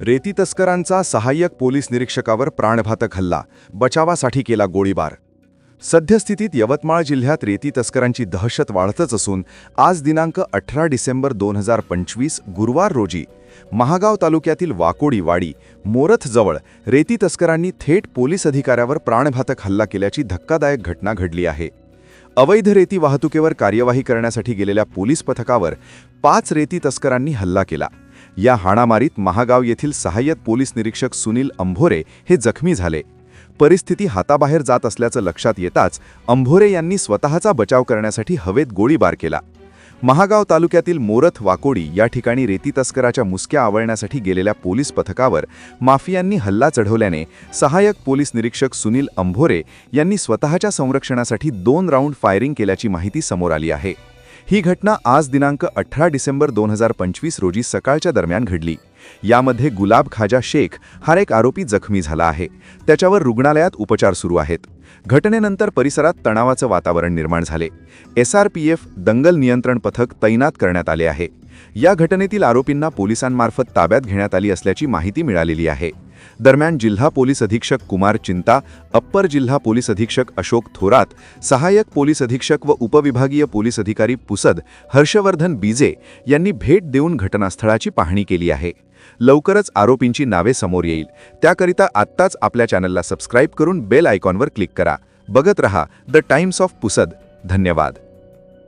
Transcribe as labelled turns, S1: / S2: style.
S1: रेती तस्करांचा सहाय्यक पोलीस निरीक्षकावर प्राणघातक हल्ला बचावासाठी केला गोळीबार. सद्यस्थितीत यवतमाळ जिल्ह्यात रेती तस्करांची दहशत वाढतच असून आज दिनांक अठरा डिसेंबर दोन हजार पंचवीस गुरुवार रोजी महागाव तालुक्यातील वाकोडी वाडी मोरथजवळ रेती तस्करांनी थेट पोलीस अधिकाऱ्यावर प्राणघातक हल्ला केल्याची धक्कादायक घटना घडली आहे. अवैध रेती वाहतुकीवर कार्यवाही करण्यासाठी गेलेल्या पोलीस पथकावर पाच रेती तस्करांनी हल्ला केला. या हाणामारीत महागाव येथील सहाय्यक पोलीस निरीक्षक सुनील अंभोरे हे जखमी झाले. परिस्थिती हाताबाहेर जात असल्याचं लक्षात येताच अंभोरे यांनी स्वतःचा बचाव करण्यासाठी हवेत गोळीबार केला. महागाव तालुक्यातील मोरथ वाकोडी या ठिकाणी रेती तस्कराच्या मुसक्या आवळण्यासाठी गेलेल्या पोलीस पथकावर माफियांनी हल्ला चढवल्याने सहाय्यक पोलीस निरीक्षक सुनील अंभोरे यांनी स्वतःच्या संरक्षणासाठी दोन राऊंड फायरिंग केल्याची माहिती समोर आली आहे. ही घटना आज दिनांक अठरा डिसेंबर दोन हजार पंचवीस रोजी सकाळच्या दरम्यान घडली. यामध्ये गुलाब खाजा शेख हा एक आरोपी जखमी झाला आहे. त्याच्यावर रुग्णालयात उपचार सुरू आहेत. घटनेनंतर परिसरात तणावाचं वातावरण निर्माण झाले. एसआरपीएफ दंगल नियंत्रण पथक तैनात करण्यात आले आहे. या घटनेतील आरोपींना पोलिसांमार्फत ताब्यात घेण्यात आली असल्याची माहिती मिळालेली आहे. दरम्यान जिल्हा पोलीस अधीक्षक कुमार चिंता अप्पर जिल्हा पोलीस अधीक्षक अशोक थोरात सहाय्यक पोलीस अधीक्षक व उपविभागीय पोलीस अधिकारी पुसद हर्षवर्धन बीजे यांनी भेट देऊन घटनास्थळाची पाहणी केली आहे. लवकरच आरोपींची नावे समोर येईल. त्याकरिता आत्ताच आपल्या चॅनलला सबस्क्राईब करून बेल आयकॉनवर क्लिक करा. बघत रहा द टाइम्स ऑफ पुसद. धन्यवाद.